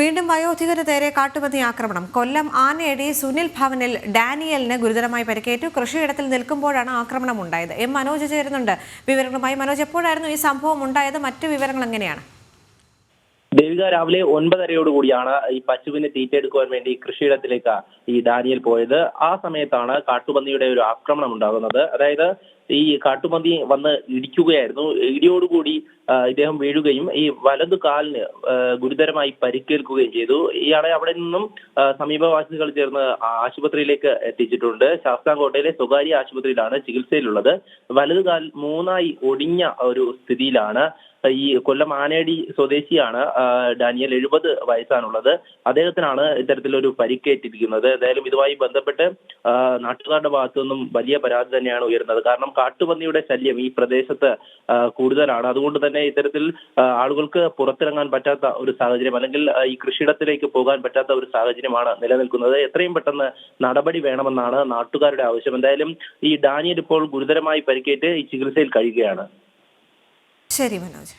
വീണ്ടും വയോധികന് നേരെ കാട്ടുപന്നി ആക്രമണം. കൊല്ലം ആനയടി സുനിൽ ഭവനിൽ ഡാനിയലിന് ഗുരുതരമായി പരിക്കേറ്റു. കൃഷിയിടത്തിൽ നിൽക്കുമ്പോഴാണ് ആക്രമണം ഉണ്ടായത്. എം മനോജ് ചേരുന്നുണ്ട്. വിവരങ്ങളുമായി മനോജ് എപ്പോഴായിരുന്നു ഈ സംഭവം ഉണ്ടായത്? മറ്റു വിവരങ്ങൾ എങ്ങനെയാണ്? ദേവിക രാവിലെ ഒൻപതരയോടുകൂടിയാണ് ഈ പശുവിന് തീറ്റയെടുക്കുവാൻ വേണ്ടി കൃഷിയിടത്തിലേക്ക് ഈ ഡാനിയൽ പോയത്. ആ സമയത്താണ് കാട്ടുപന്നിയുടെ ഒരു ആക്രമണം ഉണ്ടാകുന്നത്. അതായത് ഈ കാട്ടുപന്നി വന്ന് ഇടിക്കുകയായിരുന്നു. ഇടിയോടുകൂടി ഇദ്ദേഹം വീഴുകയും ഈ വലതു കാലിന് ഗുരുതരമായി പരിക്കേൽക്കുകയും ചെയ്തു. ഇയാളെ അവിടെ നിന്നും സമീപവാസികൾ ചേർന്ന് ആശുപത്രിയിലേക്ക് എത്തിച്ചിട്ടുണ്ട്. ശാസ്താംകോട്ടയിലെ സ്വകാര്യ ആശുപത്രിയിലാണ് ചികിത്സയിലുള്ളത്. വലതു കാൽ മൂന്നായി ഒടിഞ്ഞ ഒരു സ്ഥിതിയിലാണ്. ഈ കൊല്ലം ആനേടി സ്വദേശിയാണ് ഡാനിയൽ എഴുപത് വയസ്സാണുള്ളത്. അദ്ദേഹത്തിനാണ് ഇത്തരത്തിലൊരു പരിക്കേറ്റിരിക്കുന്നത്. ഏതായാലും ഇതുമായി ബന്ധപ്പെട്ട് നാട്ടുകാരുടെ ഭാഗത്തു നിന്നും വലിയ പരാതി തന്നെയാണ് ഉയരുന്നത്. കാരണം കാട്ടുപന്നിയുടെ ശല്യം ഈ പ്രദേശത്ത് കൂടുതലാണ്. അതുകൊണ്ട് തന്നെ ഇത്തരത്തിൽ ആളുകൾക്ക് പുറത്തിറങ്ങാൻ പറ്റാത്ത ഒരു സാഹചര്യം അല്ലെങ്കിൽ ഈ കൃഷിയിടത്തിലേക്ക് പോകാൻ പറ്റാത്ത ഒരു സാഹചര്യമാണ് നിലനിൽക്കുന്നത്. എത്രയും പെട്ടെന്ന് നടപടി വേണമെന്നാണ് നാട്ടുകാരുടെ ആവശ്യം. എന്തായാലും ഈ ഡാനിയൽ ഇപ്പോൾ ഗുരുതരമായി പരിക്കേറ്റ് ഈ ചികിത്സയിൽ കഴിയുകയാണ്. ശരി മനോജ്